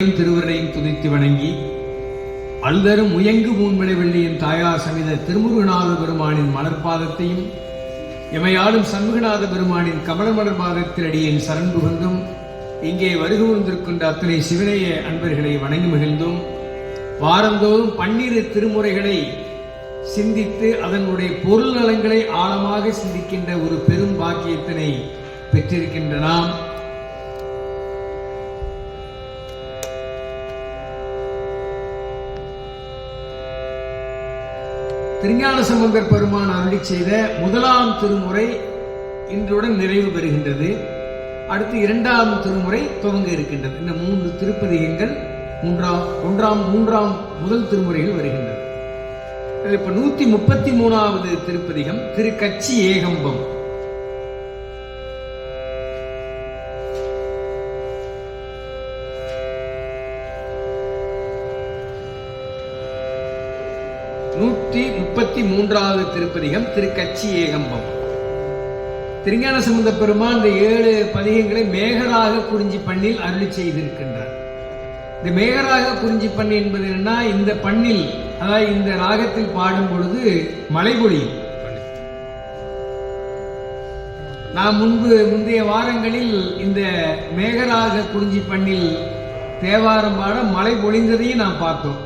திருவரையும் துதித்து வணங்கி அல்தரும் முயங்கு மூன்மலை வெள்ளியின் தாயார் சமித திருமுருகநாத பெருமானின் மலர்பாதத்தையும் எமையாளும் சண்முகநாத பெருமானின் கமல மலர் பாதத்தில் சரண் புகுந்தும் இங்கே வருகை வந்திருக்கின்ற அத்தனை சிவனைய அன்பர்களை வணங்கி மகிழ்ந்தும். வாரந்தோறும் பன்னிரு திருமுறைகளை சிந்தித்து அதனுடைய பொருள் நலங்களை ஆழமாக சிந்திக்கின்ற ஒரு பெரும் பாக்கியத்தினை பெற்றிருக்கின்ற நாம். திருஞான சம்பந்தர் பெருமான் அருளி செய்த முதலாம் திருமுறை இன்றுடன் நிறைவு பெறுகின்றது. அடுத்து இரண்டாம் திருமுறை துவங்க இருக்கின்றது. இந்த மூன்று திருப்பதிகங்கள் மூன்றாம் ஒன்றாம் மூன்றாம் முதல் திருமுறைகள் வருகின்றது. இப்போ இப்ப நூத்தி முப்பத்தி மூணாவது திருப்பதிகம் திரு கச்சி ஏகம்பம். மூன்றாவது திருப்பதிகம் திருக்கட்சி ஏகம்பம். திருஞான சம்பந்த பெருமான் இந்த ஏழு பதிகங்களை மேகராக குறிஞ்சி பண்ணில் அருளி செய்திருக்கின்றார். இந்த மேகராக குறிஞ்சி பண்ணி என்பது என்னன்னா இந்த பண்ணில் அதாவது இந்த ராகத்தில் பாடும் பொழுது மழை பொழியும். நாம் முன்பு முந்தைய வாரங்களில் இந்த மேகராக குறிஞ்சி பண்ணில் தேவாரம் பாட மழை பொழிந்ததையும் நாம் பார்த்தோம்.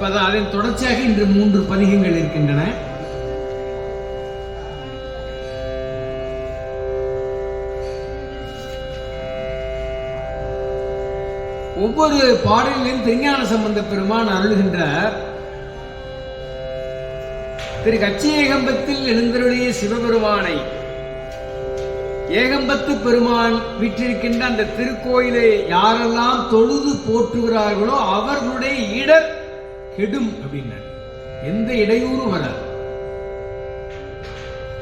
இப்பதான் அதன் தொடர்ச்சியாக இன்று மூன்று பதிகங்கள் இருக்கின்றன. ஒவ்வொரு பாடலிலும் திருஞான சம்பந்த பெருமான் அருள்கின்றார். திரு கச்சி ஏகம்பத்தில் எழுந்தருடைய சிவபெருமானை ஏகம்பத்து பெருமான் விற்றிருக்கின்ற அந்த திருக்கோயிலை யாரெல்லாம் தொழுது போற்றுகிறார்களோ அவர்களுடைய இடர் கெடும் அப்படின்னார் எந்த இடையூறும் வராது.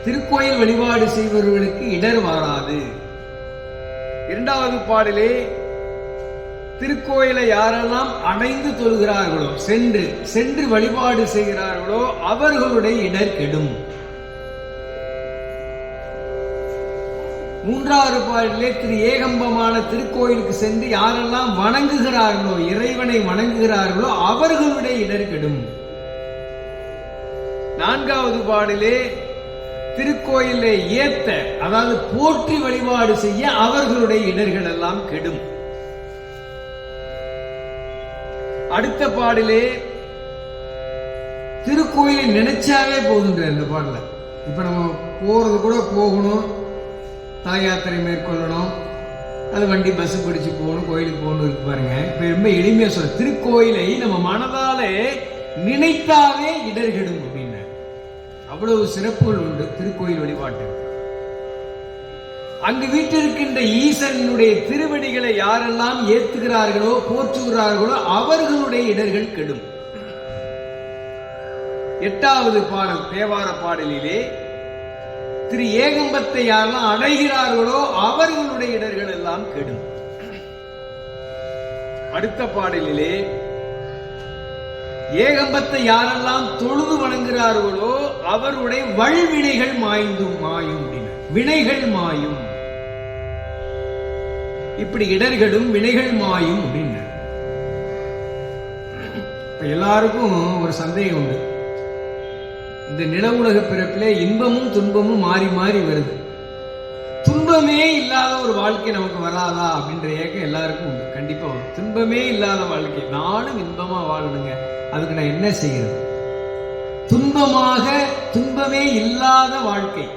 திருக்கோயில் வழிபாடு செய்பவர்களுக்கு இடர் வராது. இரண்டாவது பாடலே திருக்கோயிலை யாரெல்லாம் அடைந்து தொழுகிறார்களோ சென்று சென்று வழிபாடு செய்கிறார்களோ அவர்களுடைய இடர் கெடும். மூன்றாவது பாடலிலே திரு ஏகம்பமான திருக்கோயிலுக்கு சென்று யாரெல்லாம் வணங்குகிறார்களோ இறைவனை வணங்குகிறார்களோ அவர்களுடைய இடர் கெடும். நான்காவது பாடலே திருக்கோயிலை ஏத்த அதாவது போற்றி வழிபாடு செய்ய அவர்களுடைய இடர்கள் எல்லாம் கெடும். அடுத்த பாடலே திருக்கோயிலை நினைச்சாவே போதுன்ற இந்த பாடல. இப்ப நம்ம போறது கூட போகணும். தாயாத்திரை யாத்திரை மேற்கொள்ளணும். அது வண்டி பஸ் பிடிச்சு போகணும் கோயிலுக்கு போகணும் இருக்கு பாருங்க. இப்ப ரொம்ப எளிமையா சொல்ல திருக்கோயிலை நம்ம மனதாலே நினைத்தாவே இடர்கெடும் அப்படின்னு அவ்வளவு சிறப்புகள் உண்டு திருக்கோயில் வழிபாட்டு. அங்கு வீட்டிருக்கின்ற ஈசனுடைய திருவடிகளை யாரெல்லாம் ஏத்துகிறார்களோ போற்றுகிறார்களோ அவர்களுடைய இடர்கள் கெடும். எட்டாவது பாடல் தேவார பாடலிலே திரு ஏகம்பத்தை யாரெல்லாம் அடைகிறார்களோ அவர்களுடைய இடர்கள் எல்லாம் கெடும். அடுத்த பாடலிலே ஏகம்பத்தை யாரெல்லாம் தொழுது வணங்குகிறார்களோ அவருடைய வல்வினைகள் மாய்ந்தும் மாயும் வினைகள் மாயும். இப்படி இடர்களும் வினைகள் மாயும் அப்படின்னு எல்லாருக்கும் ஒரு சந்தேகம் உண்டு. இந்த நில உலக பிறப்பிலே இன்பமும் துன்பமும் மாறி மாறி வருது. துன்பமே இல்லாத ஒரு வாழ்க்கை நமக்கு வராதா அப்படின்ற ஏக்கம் எல்லாருக்கும் உண்டு. கண்டிப்பா வரும். துன்பமே இல்லாத வாழ்க்கை. நானும் இன்பமா வாழணுங்க. அதுக்கு நான் என்ன செய்யறது? துன்பமாக துன்பமே இல்லாத வாழ்க்கை.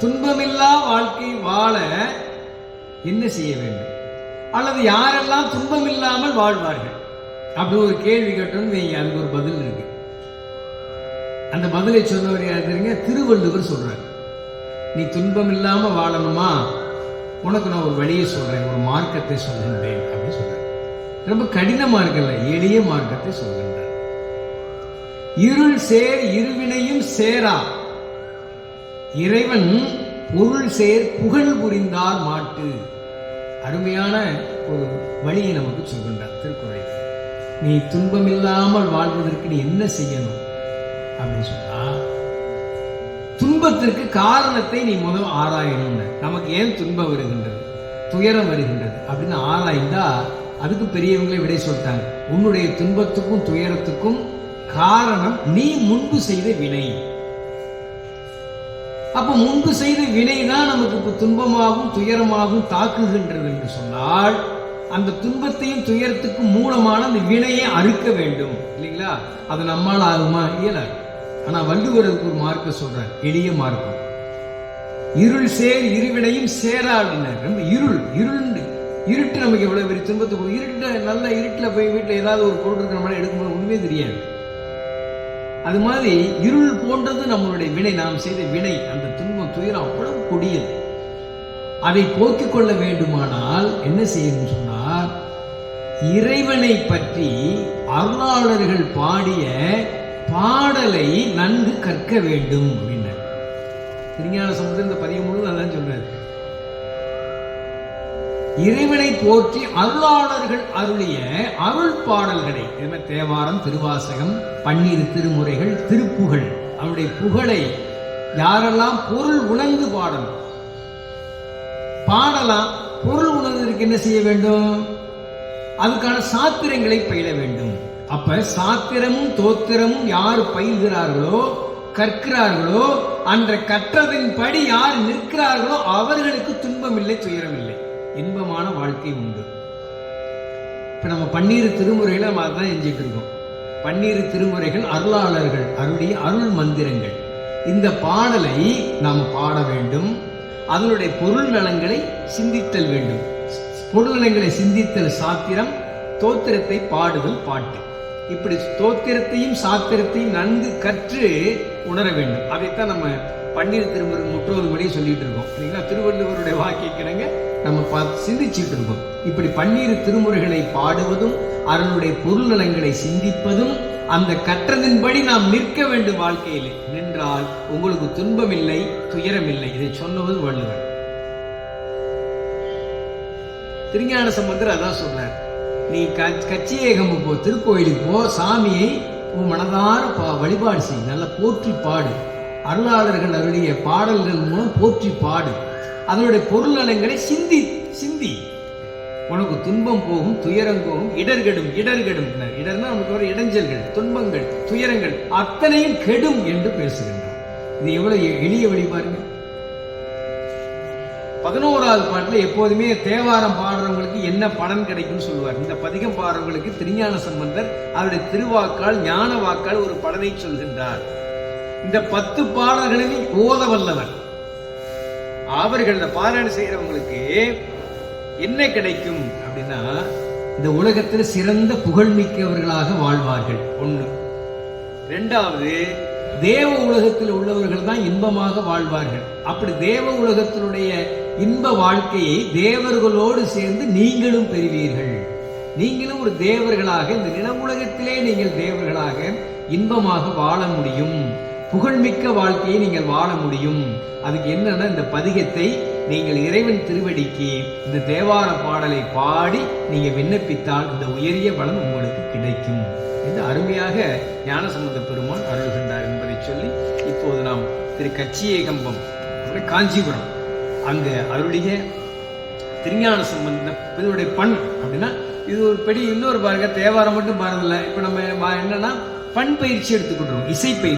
துன்பமில்லா வாழ்க்கை வாழ என்ன செய்ய வேண்டும்? அல்லது யாரெல்லாம் துன்பம் இல்லாமல் வாழ்வார்கள்? அப்படி ஒரு கேள்வி கேட்டோம்னு அதுக்கு ஒரு பதில் இருக்கு. அந்த பதிலை சொன்னவர் யாருங்க திருவள்ளுவர் சொல்றார். நீ துன்பம் இல்லாம வாழணுமா? உனக்கு நான் ஒரு வழியை சொல்றேன் ஒரு மார்க்கத்தை சொல்கின்றேன் அப்படின்னு சொல்றேன் ரொம்ப கடினமா இருக்கல எளிய மார்க்கத்தை சொல்கின்றார். இருள் சேர் இருவினையும் சேரா. இறைவன் பொருள் சேர் புகழ் புரிந்தார் மாட்டு. அருமையான ஒரு வழியை நமக்கு சொல்கின்றார் திருக்குறளை. நீ துன்பமில்லாமல் வாழ்வதற்கு நீ என்ன செய்யணும்? அப்படின்னு சொன்னா துன்பத்திற்கு காரணத்தை நீ முதல் ஆராயணும்னு. நமக்கு ஏன் துன்பம் வருகின்றது? துயரம் வருகின்றது. அப்படின்னு ஆராய்ந்தா அதுக்கு பெரியவங்களே விடை சொல்லிட்டாங்க. உன்னுடைய துன்பத்துக்கும் துயரத்துக்கும் காரணம் நீ முன்பு செய்த வினை. அப்ப முன்பு செய்த வினை தான் நமக்கு இப்ப துன்பமாகவும் துயரமாகவும் தாக்குகின்றது என்று சொன்னால் அந்த துன்பத்தையும் துயரத்துக்கும் மூலமான அந்த வினையை அறுக்க வேண்டும். இல்லைங்களா? அது நம்மால் ஆகுமா? இயலாது. ஆனா வள்ளுவருக்கு ஒரு மார்க்க சொல்றார் எளிய மார்க்கம் இருள் சேர் இருவினையும் சேரா அப்படின்னாரு ரொம்ப இருள் இருள் இருட்டு நமக்கு எவ்வளவு பெரிய துன்பத்தை கொடுக்கும்? நல்ல இருட்டுல போய் வீட்டுல ஏதாவது ஒரு பொருள் இருக்கிற மாதிரி எடுக்கும்போது ஒன்றுமே தெரியாது. அது மாதிரி இருள் போன்றது நம்மளுடைய வினை. நாம் செய்த வினை. அந்த துன்பம் துயரம் அவ்வளவு கொடியது. அதை போக்கிக் கொள்ள வேண்டுமானால் என்ன செய்யணும் சொன்னால் இறைவனை பற்றி அருளாளர்கள் பாடிய பாடலை நன்கு கற்க வேண்டும் அப்படின்னார். திருஞான சமுத்திரம் இந்த பதிவு முழுவதும் அதான் சொல்றாரு. இறைவனை போற்றி அருளாளர்கள் அருளிய அருள் பாடல்களை இதுமே தேவாரம் திருவாசகம் பன்னீர் திருமுறைகள் திருப்புகழ் அவருடைய புகழை யாரெல்லாம் பொருள் உணர்ந்து பாடணும்? பாடலாம் பொருள் உணர்ந்ததற்கு என்ன செய்ய வேண்டும்? அதுக்கான சாத்திரங்களை பயில வேண்டும். அப்ப சாத்திரமும் தோத்திரமும் யார் பயில்கிறார்களோ கற்கிறார்களோ அன்ற கற்றதின் படி யார் நிற்கிறார்களோ அவர்களுக்கு துன்பம் இல்லை துயரம் இல்லை இன்பமான வாழ்க்கை உண்டு. இப்ப நம்ம பன்னீர் திருமுறைகளை நம்ம அதான் எஞ்சிட்டு இருக்கோம். பன்னீர் திருமுறைகள் அருளாளர்கள் அருளிய அருள் மந்திரங்கள். இந்த பாடலை நாம் பாட வேண்டும். அதனுடைய பொருள் நலங்களை சிந்தித்தல் வேண்டும். பொருள் நலங்களை சிந்தித்தல் சாத்திரம் தோத்திரத்தை பாடுதல் பாட்டு. இப்படி தோத்திரத்தையும் சாத்திரத்தையும் நன்கு கற்று உணர வேண்டும். அதைத்தான் நம்ம பன்னீர் திருமுறை முற்றோது மொழியை சொல்லிட்டு இருக்கோம். இல்லைங்களா திருவள்ளுவருடைய வாக்கியக்கிறங்க நம்ம பார்த்து சிந்திச்சுட்டு இருக்கோம். இப்படி பன்னீர் திருமுறைகளை பாடுவதும் அதனுடைய பொருள் நலங்களை சிந்திப்பதும் அந்த கற்றதின்படி நாம் நிற்க வேண்டும் வாழ்க்கையில். நின்றால் உங்களுக்கு துன்பம் இல்லை துயரம் இல்லை இதை சொல்லுவது வள்ளுவர். திருஞான சம்பந்தர் அதான் சொன்னார் நீ கச்சியேகம் போ திருக்கோயிலுக்கு போ சாமியை உன் மனதார பா- வழிபாடு செய். நல்லா போற்றி பாடு. அருளாளர்கள் அவருடைய பாடல்கள் மூலம் போற்றி பாடு. அதனுடைய பொருளங்களை சிந்தி சிந்தி. உனக்கு துன்பம் போகும் துயரம் போகும் இடர்கெடும் இடர்கெடும் இடர்னா நமக்கு வர இடைஞ்சல்கள் துன்பங்கள் துயரங்கள் அத்தனையும் கெடும் என்று பேசுகின்றார். இது எவ்வளவு எளிய வழி பாருங்க. பதினோராவது பாட்டுல எப்போதுமே தேவாரம் பாடுறவங்களுக்கு என்ன பலன் கிடைக்கும்னு சொல்லுவார். இந்த பதிகம் பாடுறவங்களுக்கு திருஞான சம்பந்தர் அவருடைய திருவாக்கால் ஞான வாக்கால் ஒரு பலனை சொல்கின்றார். இந்த பத்து பாடல்களையும் ஓத வல்லவர். அவர்கள் இந்த பாராயணம் செய்யறவங்களுக்கு என்ன கிடைக்கும் அப்படின்னா இந்த உலகத்தில் சிறந்த புகழ்மிக்கவர்களாக வாழ்வார்கள். ஒண்ணு. ரெண்டாவது தேவ உலகத்தில் உள்ளவர்கள் தான் இன்பமாக வாழ்வார்கள். அப்படி தேவ உலகத்தினுடைய இன்ப வாழ்க்கையை தேவர்களோடு சேர்ந்து நீங்களும் பெறுவீர்கள். நீங்களும் ஒரு தேவர்களாக இந்த நில உலகத்திலே நீங்கள் தேவர்களாக இன்பமாக வாழ முடியும். புகழ்மிக்க வாழ்க்கையை நீங்கள் வாழ முடியும். அதுக்கு என்னன்னா இந்த பதிகத்தை நீங்கள் இறைவன் திருவடிக்கு இந்த தேவார பாடலை பாடி நீங்க விண்ணப்பித்தால் இந்த உயரிய பலன் உங்களுக்கு கிடைக்கும். என்று அருமையாக ஞானசம்பந்த பெருமான் அருள்கின்றார்கள் திரு கச்சியேகம்பம் அதாவது காஞ்சிபுரம். அங்க அவருடைய திருஞான சம்பந்த இதனுடைய பண் அப்படின்னா இது ஒரு பெரிய இன்னொரு பாருங்க தேவாரம் மட்டும் பாருதில்ல இப்ப நம்ம என்னன்னா பண் பயிற்சி எடுத்துக்கிட்டோம் இசை பயிற்சி.